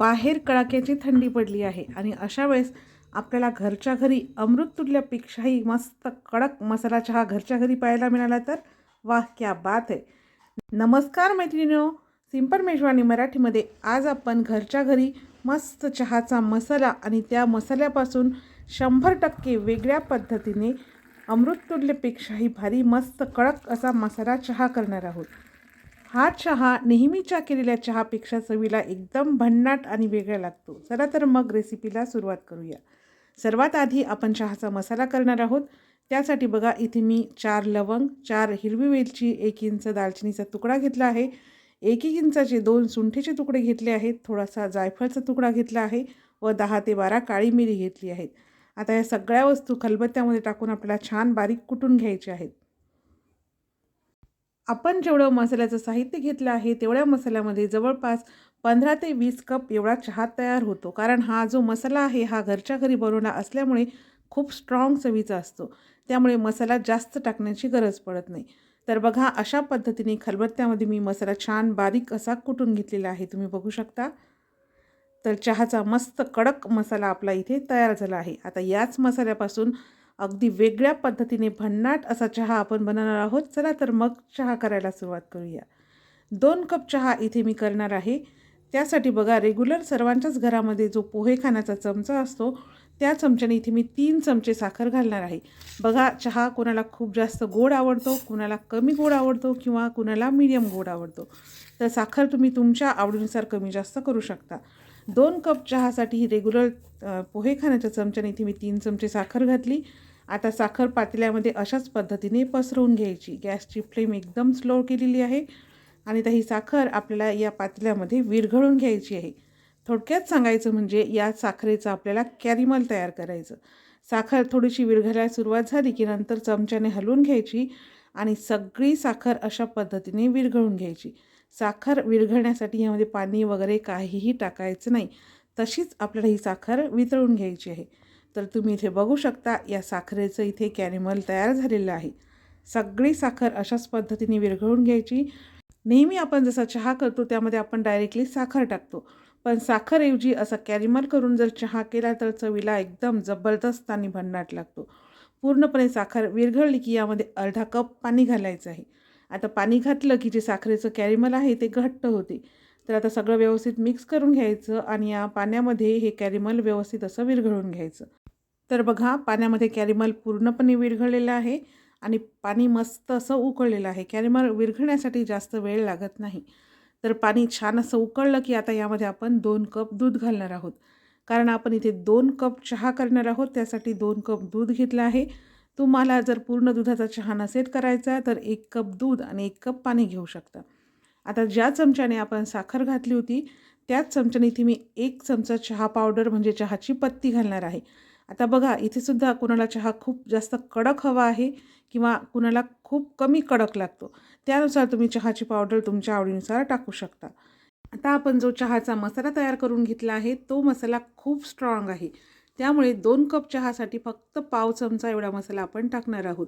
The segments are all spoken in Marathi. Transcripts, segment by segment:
बाहेर कडाक्याची थंडी पडली आहे आणि अशा वेळेस आपल्याला घरच्या घरी अमृततुल्यपेक्षाही मस्त कडक मसाला चहा घरच्या घरी पाहायला मिळाला तर वाह क्या बात आहे नमस्कार मैत्रिणीनो सिंपल मेजवानी मराठीमध्ये आज आपण घरच्या घरी मस्त चहाचा मसाला आणि त्या मसाल्यापासून शंभर टक्के वेगळ्या पद्धतीने अमृततुल्यपेक्षाही भारी मस्त कडक असा मसाला चहा करणार आहोत. हा चहा नेहमीच्या केलेल्या चहापेक्षा चवीला एकदम भन्नाट आणि वेगळा लागतो. चला तर मग रेसिपीला सुरुवात करूया. सर्वात आधी आपण चहाचा मसाला करणार आहोत. त्यासाठी बघा इथे मी चार लवंग चार हिरवी वेलची एक इंच दालचिनीचा तुकडा घेतला आहे. एक एक इंचाचे दोन सुंठीचे तुकडे घेतले आहेत. थोडासा जायफळचा तुकडा घेतला आहे व दहा ते बारा काळी मिरी घेतली आहेत. आता या सगळ्या वस्तू खलबत्त्यामध्ये टाकून आपल्याला छान बारीक कुटून घ्यायचे आहेत. आपण जेवढं मसाल्याचं साहित्य घेतलं आहे तेवढ्या मसाल्यामध्ये जवळपास पंधरा ते वीस कप एवढा चहा तयार होतो. कारण हा जो मसाला आहे हा घरच्या घरी बनवला असल्यामुळे खूप स्ट्रॉंग चवीचा असतो. त्यामुळे मसाला जास्त टाकण्याची गरज पडत नाही. तर बघा अशा पद्धतीने खलबत्त्यामध्ये मी मसाला छान बारीक असा कुटून घेतलेला आहे. तुम्ही बघू शकता. तर चहाचा मस्त कडक मसाला आपला इथे तयार झाला आहे. आता याच मसाल्यापासून अगदी वेगळ्या पद्धतीने भन्नाट असा चहा आपण बनवणार आहोत. चला तर मग चहा करायला सुरुवात करूया. दोन कप चहा इथे मी करणार आहे. त्यासाठी बघा रेग्युलर सर्वांच्याच घरामध्ये जो पोहे खाण्याचा चमचा असतो त्या चमच्याने इथे मी तीन चमचे साखर घालणार आहे. बघा चहा कोणाला खूप जास्त गोड आवडतो कुणाला कमी गोड आवडतो किंवा कुणाला मीडियम गोड आवडतो. तर साखर तुम्ही तुमच्या आवडीनुसार कमी जास्त करू शकता. दोन कप चहासाठी रेग्युलर पोहे खाण्याच्या चमच्याने इथे मी तीन चमचे साखर घातली. आता साखर पातेल्यामध्ये अशाच पद्धतीने पसरवून घ्यायची. गॅसची फ्लेम एकदम स्लो केलेली आहे आणि ही साखर आपल्याला या पातेल्यामध्ये विरघळून घ्यायची आहे. थोडक्यात सांगायचं म्हणजे या साखरेचं आपल्याला कॅरिमल तयार करायचं. साखर थोडीशी विरघळायला सुरुवात झाली की नंतर चमच्याने हलवून घ्यायची आणि सगळी साखर अशा पद्धतीने विरघळून घ्यायची. साखर विरघळण्यासाठी यामध्ये पाणी वगैरे काहीही टाकायचं नाही. तशीच आपल्याला ही साखर वितळून घ्यायची आहे. तर तुम्ही इथे बघू शकता या साखरेचं इथे कॅनिमल तयार झालेलं आहे. सगळी साखर अशाच पद्धतीने विरघळून घ्यायची. नेहमी आपण जसा चहा करतो त्यामध्ये आपण डायरेक्टली साखर टाकतो. पण साखरऐवजी असा कॅरिमल करून जर चहा केला तर चवीला एकदम जबरदस्त आणि भन्नाट लागतो. पूर्णपणे साखर विरघळली की यामध्ये अर्धा कप पाणी घालायचं आहे. आता पाणी घातलं की जे साखरेचं कॅरिमल आहे ते घट्ट होते. तर आता सगळं व्यवस्थित मिक्स करून घ्यायचं आणि या पाण्यामध्ये हे कॅरिमल व्यवस्थित असं विरघळून घ्यायचं. तर बघा पाण्यामध्ये कॅरिमल पूर्णपणे विरघळलेलं आहे आणि पाणी मस्त असं उकळलेलं आहे. कॅरिमल विरघळण्यासाठी जास्त वेळ लागत नाही. तर पाणी छान असं उकळलं की आता यामध्ये आपण दोन कप दूध घालणार आहोत. कारण आपण इथे दोन कप चहा करणार आहोत त्यासाठी दोन कप दूध घेतलं आहे. तुम्हाला जर पूर्ण दुधाचा चहा नसेल करायचा तर एक कप दूध आणि एक कप पाणी घेऊ शकता. आता ज्या चमच्याने आपण साखर घातली होती त्याच चमच्याने इथे मी एक चमचा चहा पावडर म्हणजे चहाची पत्ती घालणार आहे. आता बघा इथे सुद्धा कुणाला चहा खूप जास्त कडक हवा आहे किंवा कुणाला खूप कमी कडक लागतो. त्यानुसार तुम्ही चहाची पावडर तुमच्या आवडीनुसार टाकू शकता. आता आपण जो चहाचा मसाला तयार करून घेतला आहे तो मसाला खूप स्ट्रॉंग आहे. त्यामुळे दोन कप चहासाठी फक्त पाव चमचा एवढा मसाला आपण टाकणार आहोत.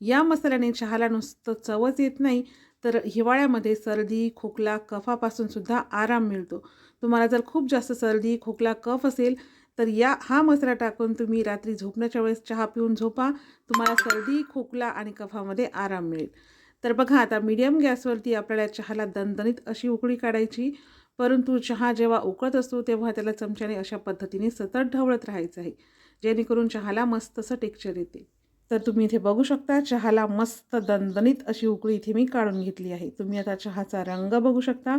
या मसाल्याने चहाला नुसतं चवच येत नाही तर हिवाळ्यामध्ये सर्दी खोकला कफापासून सुद्धा आराम मिळतो. तुम्हाला जर खूप जास्त सर्दी खोकला कफ असेल तर या हा मसाला टाकून तुम्ही रात्री झोपण्याच्या वेळेस चहा पिऊन झोपा. तुम्हाला सर्दी खोकला आणि कफामध्ये आराम मिळेल. तर बघा आता मीडियम गॅसवरती आपल्याला चहाला दणदणीत अशी उकळी काढायची. परंतु चहा जेव्हा उकळत असतो तेव्हा त्याला चमच्याने अशा पद्धतीने सतत ढवळत राहायचं आहे जेणेकरून चहाला मस्त असं टेक्चर येते. तर तुम्ही इथे बघू शकता चहाला मस्त दणदणीत अशी उकळी इथे मी काढून घेतली आहे. तुम्ही आता चहाचा रंग बघू शकता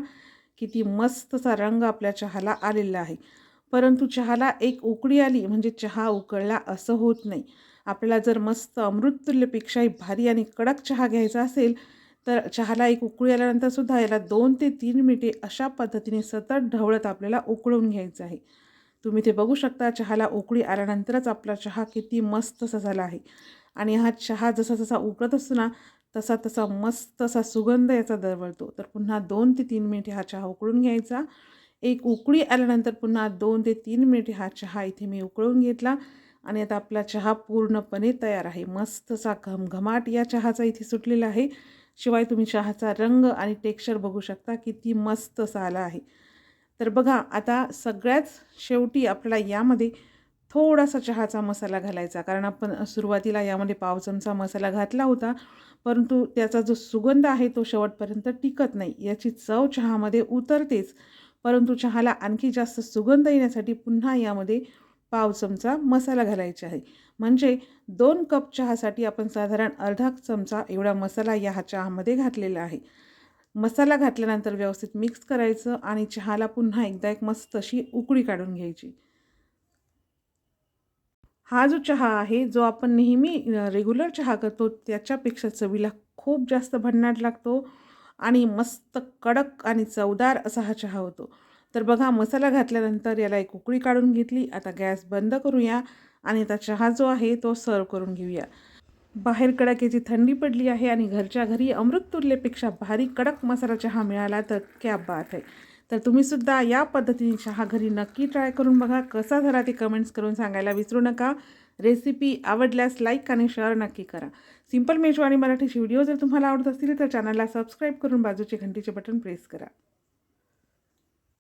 किती मस्तसा रंग आपल्या चहाला आलेला आहे. परंतु चहाला एक उकळी आली म्हणजे चहा उकळला असं होत नाही. आपल्याला जर मस्त अमृततुल्यपेक्षाही भारी आणि कडक चहा घ्यायचा असेल तर चहाला एक उकळी आल्यानंतर सुद्धा याला दोन ते तीन मिनिटे अशा पद्धतीने सतत ढवळत आपल्याला उकळून घ्यायचं आहे. तुम्ही ते बघू शकता चहाला उकळी आल्यानंतरच आपला चहा किती मस्त असा झाला आहे. आणि हा चहा जसा जसा उकळत असतो ना तसा तसा मस्त असा सुगंध याचा दरवळतो. तर पुन्हा दोन ते तीन मिनिटे हा चहा उकळून घ्यायचा. एक उकळी आल्यानंतर पुन्हा दोन ते तीन मिनिट हा चहा इथे मी उकळून घेतला आणि आता आपला चहा पूर्णपणे तयार आहे. मस्तसा घमघमाट या चहाचा इथे सुटलेला आहे. शिवाय तुम्ही चहाचा रंग आणि टेक्स्चर बघू शकता किती मस्त असा आला आहे. तर बघा आता सगळ्याच शेवटी आपल्याला यामध्ये थोडासा चहाचा मसाला घालायचा. कारण आपण सुरुवातीला यामध्ये पाव चमचा मसाला घातला होता परंतु त्याचा जो सुगंध आहे तो शेवटपर्यंत टिकत नाही. याची चव चहामध्ये उतरतेच. परंतु चहाला आणखी जास्त सुगंध येण्यासाठी पुन्हा यामध्ये पाव चमचा मसाला घालायचा आहे. म्हणजे दोन कप चहासाठी आपण साधारण अर्धा चमचा एवढा मसाला या चहामध्ये घातलेला आहे. मसाला घातल्यानंतर व्यवस्थित मिक्स करायचं आणि चहाला पुन्हा एकदा एक मस्त अशी उकळी काढून घ्यायची. हा जो चहा आहे जो आपण नेहमी रेग्युलर चहा करतो त्याच्यापेक्षा चवीला खूप जास्त भन्नाट लागतो. आणि मस्त कडक आणि चवदार असा हा चहा होतो. तर बघा मसाला घातल्यानंतर याला एक उकळी काढून घेतली. आता गॅस बंद करूया आणि आता चहा जो आहे तो सर्व करून घेऊया. बाहेर कडाक्याची थंडी पडली आहे आणि घरच्या घरी अमृत तुरलेपेक्षा भारी कडक मसाला चहा मिळाला तर क्या बात आहे तर तुम्हीसुद्धा या पद्धतीने चहा घरी नक्की ट्राय करून बघा. कसा झाला ते कमेंट्स करून सांगायला विसरू नका. रेसिपी आवडल्यास लाईक आणि शेअर नक्की करा. सिंपल मेजवानी मराठीचे व्हिडिओ जर तुम्हाला आवडत असतील तर चॅनलला सबस्क्राईब करून बाजूचे घंटीचे बटन प्रेस करा.